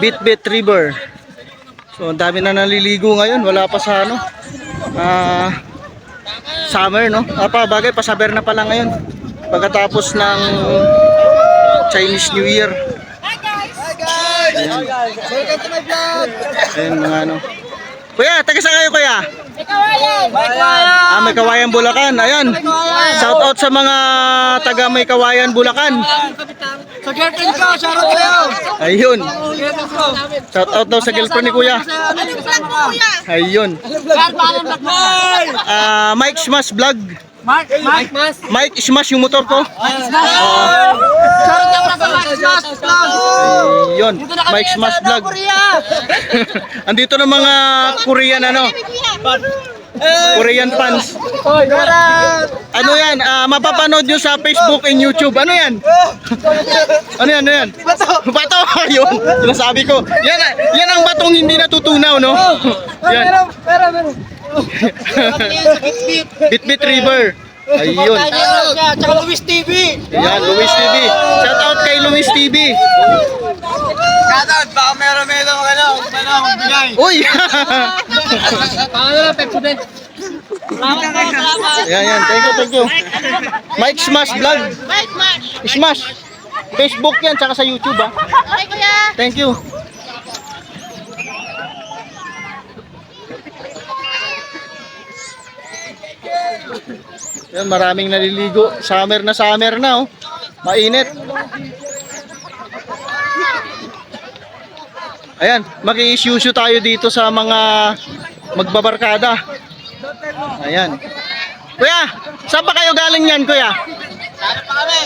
Bitbit River. So, ang dami na naliligo ngayon. Wala pa sa ano. Ah, summer, no? Ah, pa, bagay, pasaber na pala ngayon. Pagkatapos ng Chinese New Year. Ayan. Welcome to my vlog! Ayan mga ano. Kuya, taga saan kayo kuya? Bye, May kawayan Bulacan. Ayan. Shout out sa mga taga may kawayan Bulacan. Sa girlfriend ko, shoutout sa'yo! Ayun. Girlfriend ko! Shout out daw sa girlfriend ni kuya. Ayun. Ah, Mike Smash Vlog. Mike Mas! Mike Smash yung motor ko. Sa Mike Mas! Ayun. Mike Smash Vlog. Andito na mga Korean ano. Korean fans. Ano yan? Ah, mapapanood nyo sa Facebook and YouTube. Ano yan? ano yan? Ano yan? Bato! Bato! Yun. Sinasabi ko. Yan, yan ang batong hindi natutunaw, no? Yan. Pero, pero. Bitbit River. Ayun. Tsaka Luis TV! Yan, Luis TV. Shout out kay Luis TV. Shoutout! Baka meron meron ano, ano, akong bigay. Uy! Pepsodent? Salamat po, salamat! yan, yan. Thank you, thank you. Mike Smash Vlog. Mike Match. Smash. Facebook yan, tsaka sa YouTube, ah. Okay, kuya. Thank you. Yan, maraming naliligo. Summer na summer na, oh. Mainit. Ayan, maki-issue tayo dito sa mga magbabarkada. Ayan. Kuya, saan pa kayo galing yan, kuya? Ano pa kami?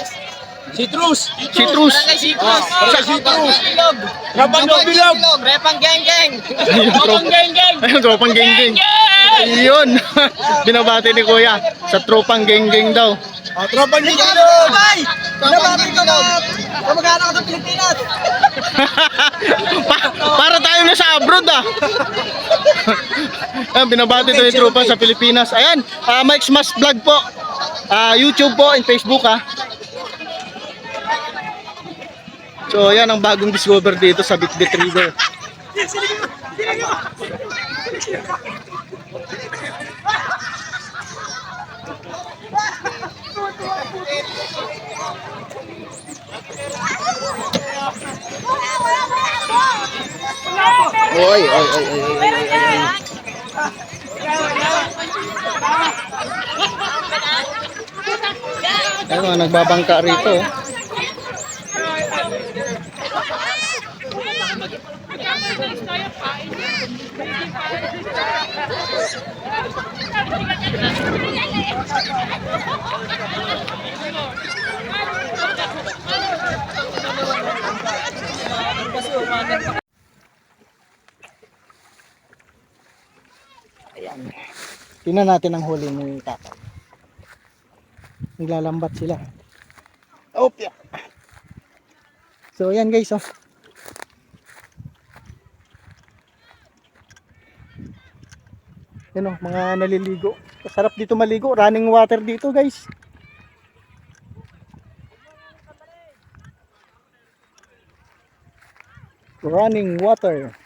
Citrus! Citrus. Citrus! Sa Citrus. Bilog! Rapang Bilog! Repang Geng Geng! Trop- Geng Geng! Ayun, tropang geng-geng. Ayun. Binabati ni Kuya. Sa tropang geng-geng daw. Oh, tropang Geng Geng! Dubai! Binabati ko na! Kamagana ko sa Pilipinas! Pa- para tayo na sa abroad ah. Ayan, binabati daw yung tropa sa Pilipinas. Ayan, ah, Mike Smash Vlog po. Ah, YouTube po and Facebook ah. So, yan ang bagong discover dito sa Bitbit River. Oy, oy, oy, oy, oy, oy, oy, oy. Nagbabangka rito. Oh. Tingnan natin ang huli ni tatay. Naglalambat sila. Opya. So yan guys oh. Yan oh, mga naliligo. Sarap dito maligo. Running water dito guys. Running water.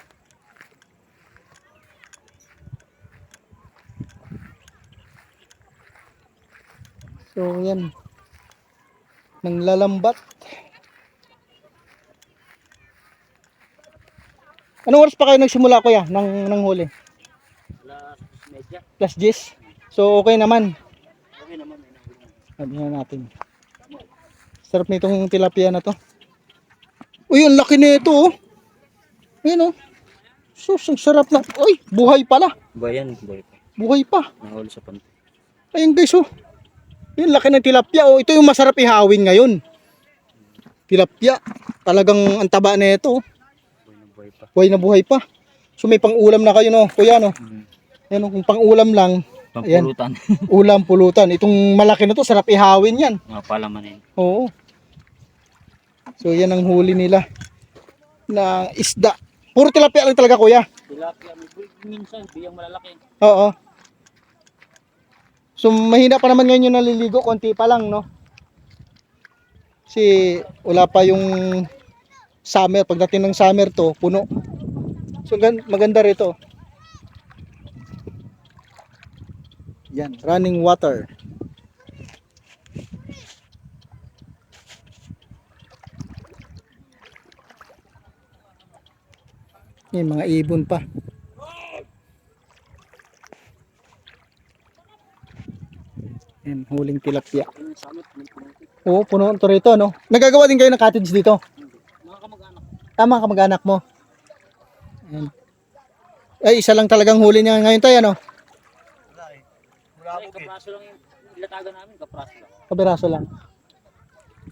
So yan. Nang lalambat. Anong oras pa kayo nagsimula kuya ng ng huli? Plus 10. So okay naman. Okay naman. Sabi na natin. Sarap nitong tilapia na to. Uy, ang laki nito oh. Ayun oh. Sus, ang sarap na. Uy, buhay pala. Bayan, boy. Buhay pa. Nahuli sa panty. Ayun guys oh. Yung laki ng tilapia oh. Ito yung masarap ihawin ngayon. Tilapia. Talagang ang taba na ito. oh. Boy na boy pa. Buhay na buhay pa. So may pang-ulam na kayo no. Kuya no. Mm. Yan oh, kung pang-ulam lang. Ayan. Pampulutan. Ulam, pulutan. Itong malaki na to, sarap ihawin yan. Mga palamanin. Oo. So yan ang huli nila. Na isda. Puro tilapia lang talaga kuya. Tilapia, minsan, biyang malalaki. Oo. So mahina pa naman ngayon yung naliligo, konti pa lang, no? Kasi wala pa yung summer, pagdating ng summer to, puno. So gan- maganda rito. Yan, running water. Yan, mga ibon pa. Yan, huling tilapia. May. Oo, puno to rito, no? Nagagawa din kayo ng cottage dito? Mga kamag-anak. Tama ka mag-anak mo. Ayan. Ay, isa lang talagang huli niya ngayon tayo, ano? Ay, kapraso lang yung ilatagan namin, kapraso lang. Kabiraso lang.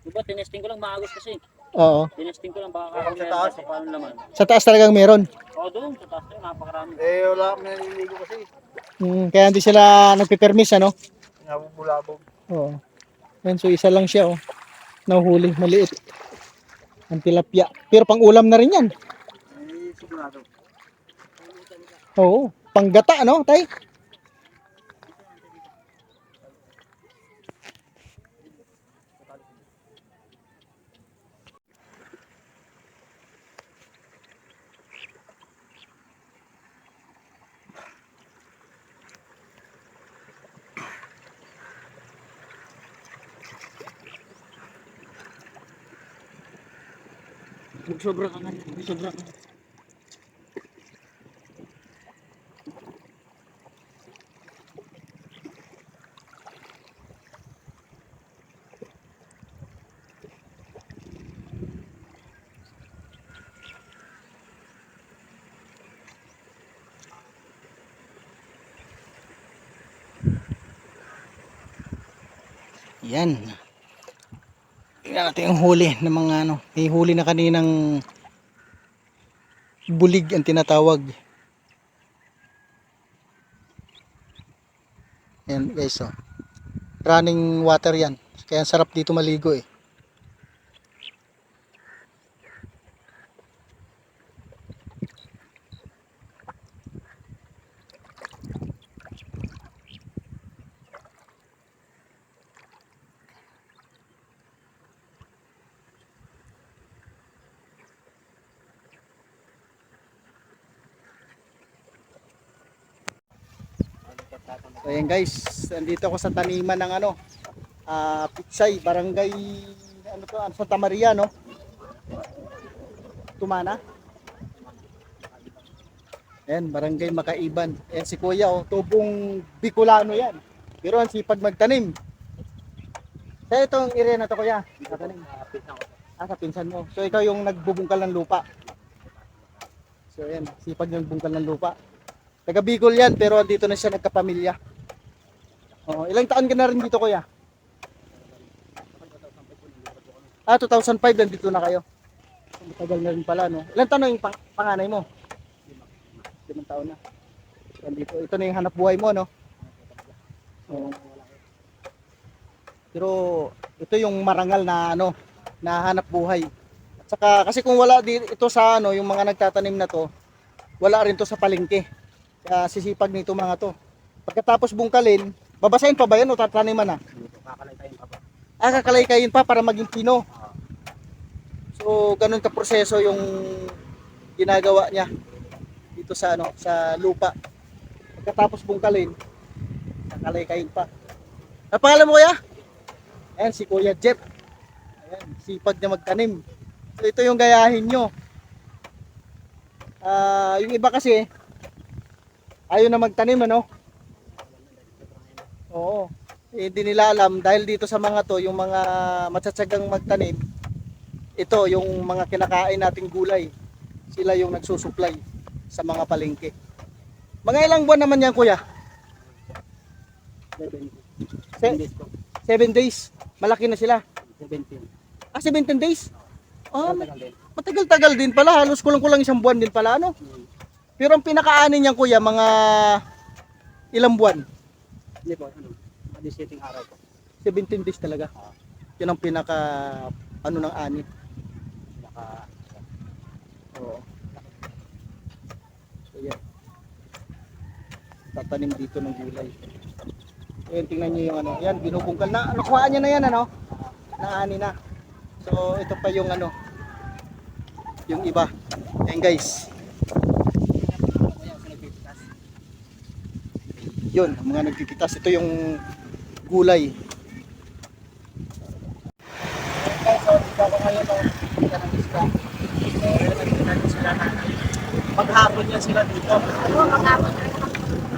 Diba, tinesting ko lang maagos kasi. Oo. Tinesting ko lang baka kakaroon sa taas. Sa paano naman. Sa taas talagang meron. O doon, sa taas tayo, napakarami. Eh, wala akong naliligo kasi. Hmm, kaya hindi sila nagpipermis, ano? Nabubulabog. Oo. Yan, so isa lang siya, oh. Nahuhuli, maliit. Ang tilapia. Pero pang ulam na rin yan. Eh, sigurado. Oo. Panggata, ano, tay? Magsobra ka nga, magsobra ka. Yan. Tingnan natin yung huli ng mga ano. May huli na kaninang bulig ang tinatawag. Yan guys oh. Running water yan. Kaya ang sarap dito maligo eh. So ayan guys, nandito ako sa taniman ng ano, ah Pitsay, barangay ano to, ano, Santa Maria no. Tumana. Ayan, barangay Makaiban. Ayan si Kuya oh, tubong Bicolano yan. Pero ang sipag magtanim. Sa itong area na to Kuya, nagtatanim. Ah, sa pinsan mo. So ikaw yung nagbubungkal ng lupa. So ayan, sipag yung bungkal ng lupa. Taga Bicol yan, pero dito na siya nagkapamilya. Oh, ilang taon ka na rin dito, kuya? Ah, 2005 nandito na kayo. Matagal na rin pala, no? Ilang taon na yung pang- panganay mo? Limang taon na. Nandito. Ito na yung hanap buhay mo, no? Oo. Pero ito yung marangal na ano, na hanap buhay. At saka kasi kung wala di, ito sa ano, yung mga nagtatanim na to, wala rin to sa palengke. Kaya sisipag nito mga to. Pagkatapos bungkalin, babasahin pa ba yan o tataniman na? Kakalay tayong kapa. Ah, kakalay-kayin pa para maging pino. So, ganun ka proseso yung ginagawa niya dito sa ano, sa lupa. Pagkatapos bungkalin, kakalay-kayin pa. Ano pangalan mo kuya? Ayan, si Kuya Jeff. Ayan, sipag niya magtanim. So, ito yung gayahin nyo. Ah, yung iba kasi, ayaw na magtanim, ano? Oo. Eh, Hindi nila alam dahil dito sa mga to, yung mga matsatsagang magtanim, ito yung mga kinakain nating gulay. Sila yung nagsusupply sa mga palengke. Mga ilang buwan naman yan, kuya? Se- seven days. Malaki na sila. 17. Ah, 17 days? Ah, matagal-tagal din pala. Halos kulang-kulang isang buwan din pala, ano? Pero ang pinakaanin niyan, kuya, mga ilang buwan? Hindi po, ano, madisetting araw po. 17 days talaga. Yun ang pinaka ano ng ani. Naka, Oo. So yan. Tatanim dito ng gulay. Ayan, tingnan nyo yung ano. Yan, binubungkal na. Nakuhaan niya na yan, ano? Na ani na. So, ito pa yung ano. yung iba. Ayan guys. Yun, ang mga nagpipitas. Ito yung gulay. Dito maghapon yan sila dito.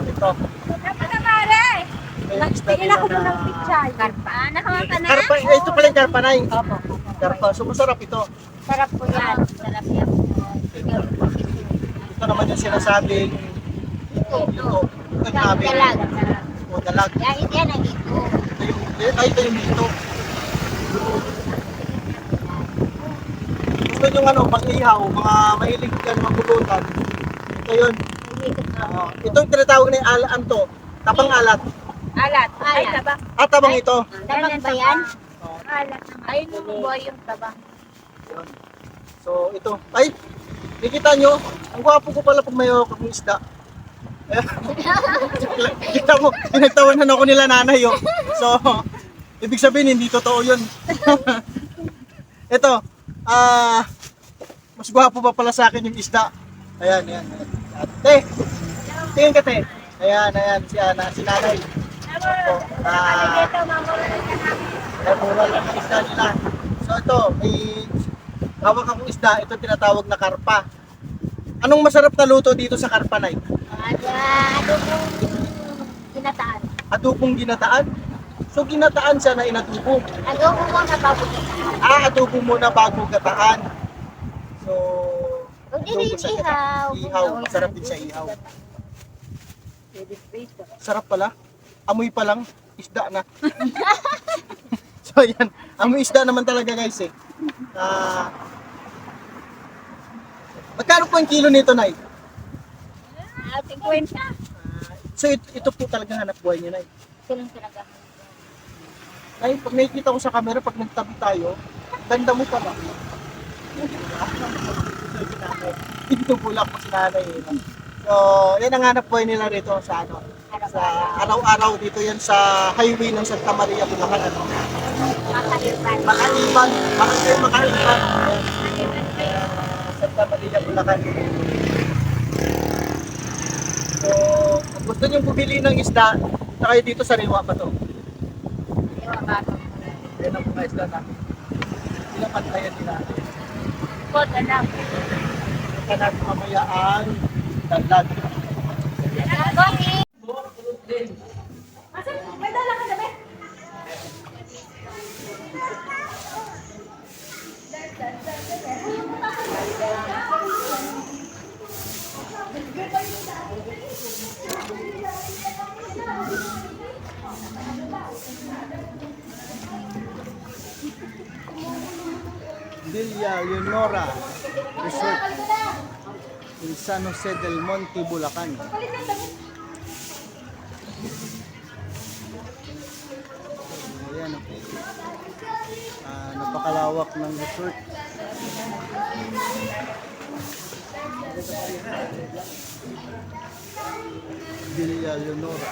Ito. May isda Tingin ako doon ng na- picture. Karpa. Ah, nakawa ka na? Karpa, ito pala yung karpa na Opo. Karpa, so masarap ito. Sarap po yan. Sarap yan. Ito naman yung sinasabing ito, ito, ito namin. Dalag. O dalag. Yan, yan ang ito. Eh, ay, ito yung dito. Gusto nyo ano, pang ihaw, mga mahilig yan, mga pulutan. Ito yun. Oo. ito yung tinatawag na yung alaan to. Tapang alat. Alat. Ay, tabang. At tabang ito. Tabang ba yan? Oo. Alat naman. Ayun yung boy yung tabang. Yun. So, ito. Ay, nakita nyo, ang gwapo ko pala pag may hawak akong isda. Kita mo, pinagtawanan ako nila nanay oh. So, ibig sabihin hindi totoo yun. ito, ah, mas gwapo pa pala sa akin yung isda. Ayan, ayan. ayan. Te, tingin ka te. Ayan, ayan, si Ana, si nanay. Opo, ah, lang ang isda nila. So ito, may hawak akong isda. Ito tinatawag na karpa. Anong masarap na luto dito sa karpa, Nay? Ada, ano pong ginataan? Adobong ginataan. So ginataan siya na inadubo. Ano po mo nababutin? Ah, adobo muna bago gataan. So, adobo sa ihaw. gataan. Ihaw. Masarap din siya ihaw. Sarap pala. Amoy pa lang, isda na. so yan, amoy isda naman talaga guys eh. Ah, magkano po ang kilo nito, Nay? Ah, 50. So ito, ito po talaga hanap buhay niyo, Nay. Silang talaga. Nay, pag nakikita ko sa camera, pag nagtabi tayo, ganda mo pala. Dito bulak po si nanay. eh? So, yan ang hanap buhay nila rito sa ano, sa araw-araw dito yan sa highway ng Santa Maria, Bulacan. Ano? Makalipan. Makaiban, makaiban, makaiban. Santa Maria, Bulacan. So, kung gusto nyo bumili ng isda, na kayo dito sa Riwa pa to. Yan ang mga isda na. Pinapantayan nila. Kot, anak. Kanak mamaya ang dagdag. Koki. Leonora Resort in San Jose del Monte, Bulacan. Ayan. Ah, napakalawak ng resort. Villa Leonora.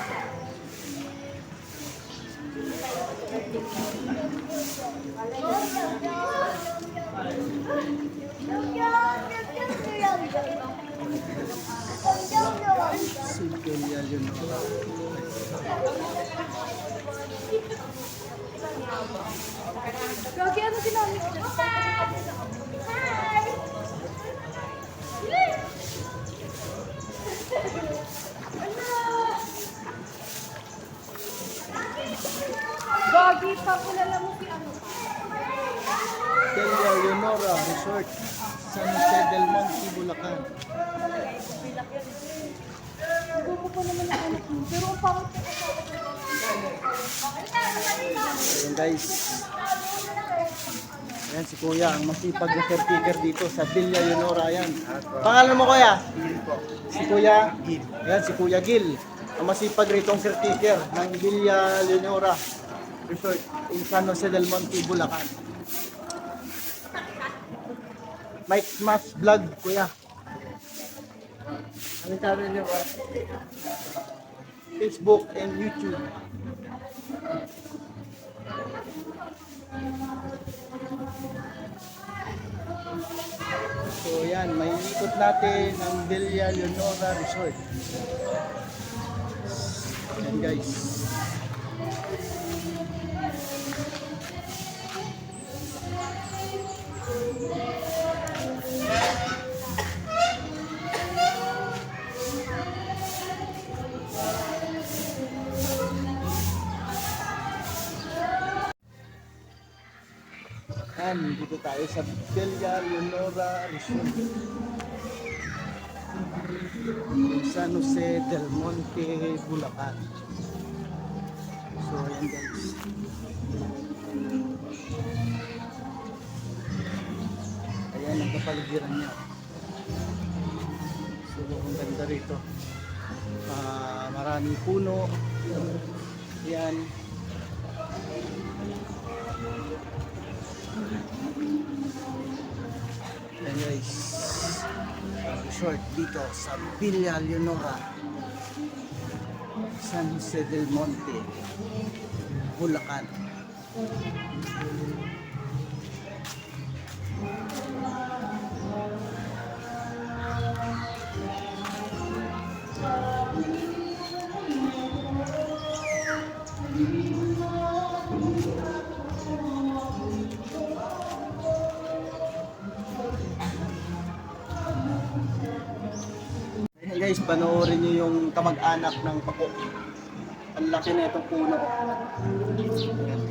Gagi, ano ginamit ko? Gagi, papulala mo si ano. Villa Leonora Resort, San Jose del Monte, Bulacan. Gupo ko naman ang anak mo. Pero ang pangit ko Ayan guys. Ayan si Kuya, ang masipag na caretaker dito sa Villa Leonora. Ayan. Pangalan mo Kuya? Si Kuya? Ayan, si Kuya Gil. Ang masipag rito ang caretaker ng Villa Leonora Resort in San Jose del Monte, Bulacan. Mike Mas Vlog, Kuya. Ano channel niyo ba? Facebook and YouTube. So yan, may ikot natin ang Villa Leonora Resort. Yan guys. Yan, dito tayo sa Villa Leonora Resort. San Jose del Monte, Bulacan. Ayan guys. Ayan ang kapaligiran niya. So, ang ganda rito. Ah, maraming puno. Ayan. Ayan guys. Resort dito sa Villa Leonora. San Jose del Monte. Bulacan. Ayan guys, panoorin nyo yung kamag-anak ng pako. Ang laki na itong puno. Ayan.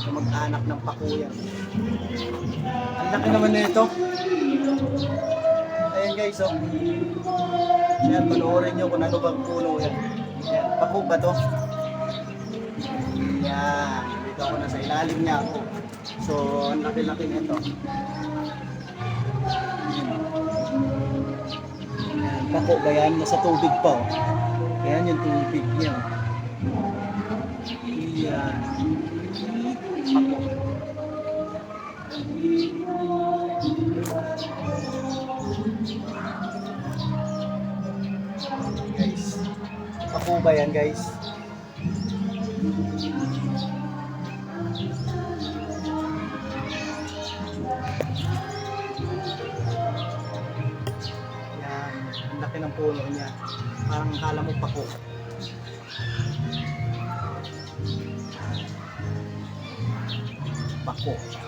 Kamag-anak ng pako yan. Ang laki naman na ito. Ayan guys, oh. Ayan, panoorin nyo kung ano bang puno yan. Ayan, pako ba to? Ayan, dito ako nasa ilalim niya ako. So, ang laki-laki nito. Ayan, pako ba yan? Nasa tubig pa oh. Ayan yung tubig niya. Ayan. Pako ba yan guys? Yan, ang laki ng puno niya. Parang kala mo pako. Pako.